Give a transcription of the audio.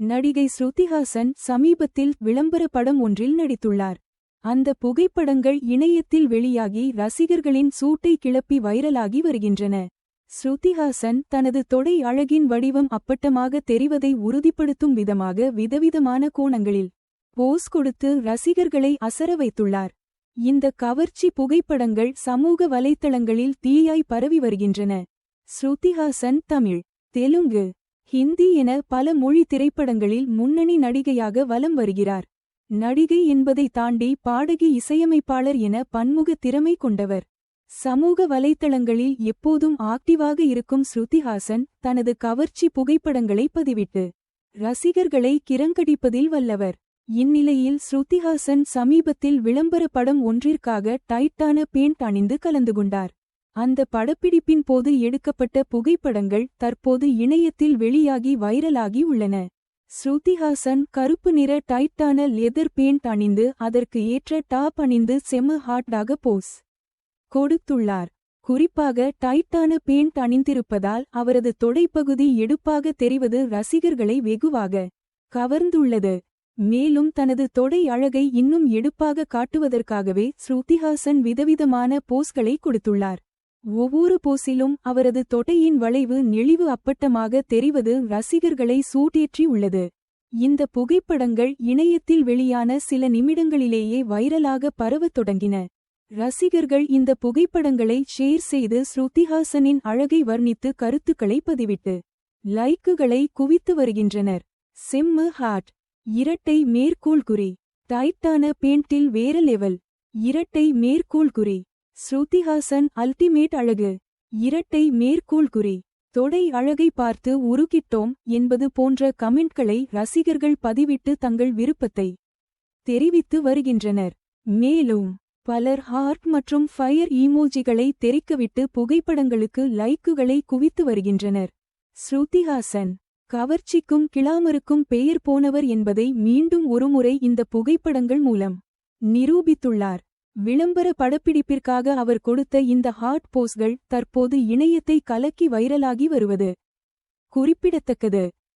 நடிகை ஸ்ருதிஹாசன் சமீபத்தில் விளம்பர படம் ஒன்றில் நடித்துள்ளார். அந்த புகைப்படங்கள் இணையத்தில் வெளியாகி ரசிகர்களின் சூட்டை கிளப்பி வைரலாகி வருகின்றன. ஸ்ருதிஹாசன் தனது தொடை அழகின் வடிவம் அப்பட்டமாக தெரிவதை உறுதிப்படுத்தும் விதமாக விதவிதமான கோணங்களில் போஸ் கொடுத்து ரசிகர்களை அசர வைத்துள்ளார். இந்த கவர்ச்சி புகைப்படங்கள் சமூக வலைத்தளங்களில் தீயாய் பரவி வருகின்றன. ஸ்ருதிஹாசன் தமிழ் தெலுங்கு ஹிந்தி என பல மொழி திரைப்படங்களில் முன்னணி நடிகையாக வலம் வருகிறார். நடிகை என்பதை தாண்டி பாடகி இசையமைப்பாளர் என பன்முக திறமை கொண்டவர். சமூக வலைத்தளங்களில் எப்போதும் ஆக்டிவாக இருக்கும் ஸ்ருதிஹாசன் தனது கவர்ச்சி புகைப்படங்களை பதிவிட்டு ரசிகர்களை கிரங்கடிப்பதில் வல்லவர். இந்நிலையில் ஸ்ருதிஹாசன் சமீபத்தில் விளம்பர படம் ஒன்றிற்காக டைட்டான பேண்ட் அணிந்து கலந்து கொண்டார். அந்த படப்பிடிப்பின் போது எடுக்கப்பட்ட புகைப்படங்கள் தற்போது இணையத்தில் வெளியாகி வைரலாகி உள்ளன. ஸ்ருதிஹாசன் கருப்பு நிற டைட்டான லெதர் பேண்ட் அணிந்து அதற்கு ஏற்ற டாப் அணிந்து செம ஹாட்டாக போஸ் கொடுத்துள்ளார். குறிப்பாக டைட்டான பேண்ட் அணிந்திருப்பதால் அவரது தொடைப்பகுதி எடுப்பாக தெரிவது ரசிகர்களை வெகுவாக கவர்ந்துள்ளது. மேலும் தனது தொடை அழகை இன்னும் எடுப்பாக காட்டுவதற்காகவே ஸ்ருதிஹாசன் விதவிதமான போஸ்களை கொடுத்துள்ளார். ஒவ்வொரு போஸிலும் அவரது தொடையின் வளைவு நெளிவு அப்பட்டமாக தெரிவது ரசிகர்களை சூட்டேற்றி உள்ளது. இந்த புகைப்படங்கள் இணையத்தில் வெளியான சில நிமிடங்களிலேயே வைரலாக பரவத் தொடங்கின. ரசிகர்கள் இந்த புகைப்படங்களை ஷேர் செய்து ஸ்ருதிஹாசனின் அழகை வர்ணித்து கருத்துக்களை பதிவிட்டு லைக்குகளை குவித்து வருகின்றனர். செம்மு ஹாட் இரட்டை மேற்கோள் குறி டைட்டான பேண்டில் வேற லெவல். இரட்டை மேற்கோள் குறி ஸ்ருதிஹாசன் அல்டிமேட் அழகு. இரட்டை மேற்கோள் குறி தொடை அழகை பார்த்து உருக்கிட்டோம் என்பது போன்ற கமெண்ட்களை ரசிகர்கள் பதிவிட்டு தங்கள் விருப்பத்தை தெரிவித்து வருகின்றனர். மேலும் பலர் ஹார்ட் மற்றும் ஃபயர் ஈமோஜிகளை தெரிக்கவிட்டு புகைப்படங்களுக்கு லைக்குகளை குவித்து வருகின்றனர். ஸ்ருதிஹாசன் கவர்ச்சிக்கும் கிளாமருக்கும் பெயர் போனவர் என்பதை மீண்டும் ஒருமுறை இந்த புகைப்படங்கள் மூலம் நிரூபித்துள்ளார். விளம்பர படப்பிடிப்பிற்காக அவர் கொடுத்த இந்த ஹாட் போஸ்கள் தற்போது இணையத்தை கலக்கி வைரலாகி வருவது குறிப்பிடத்தக்கது.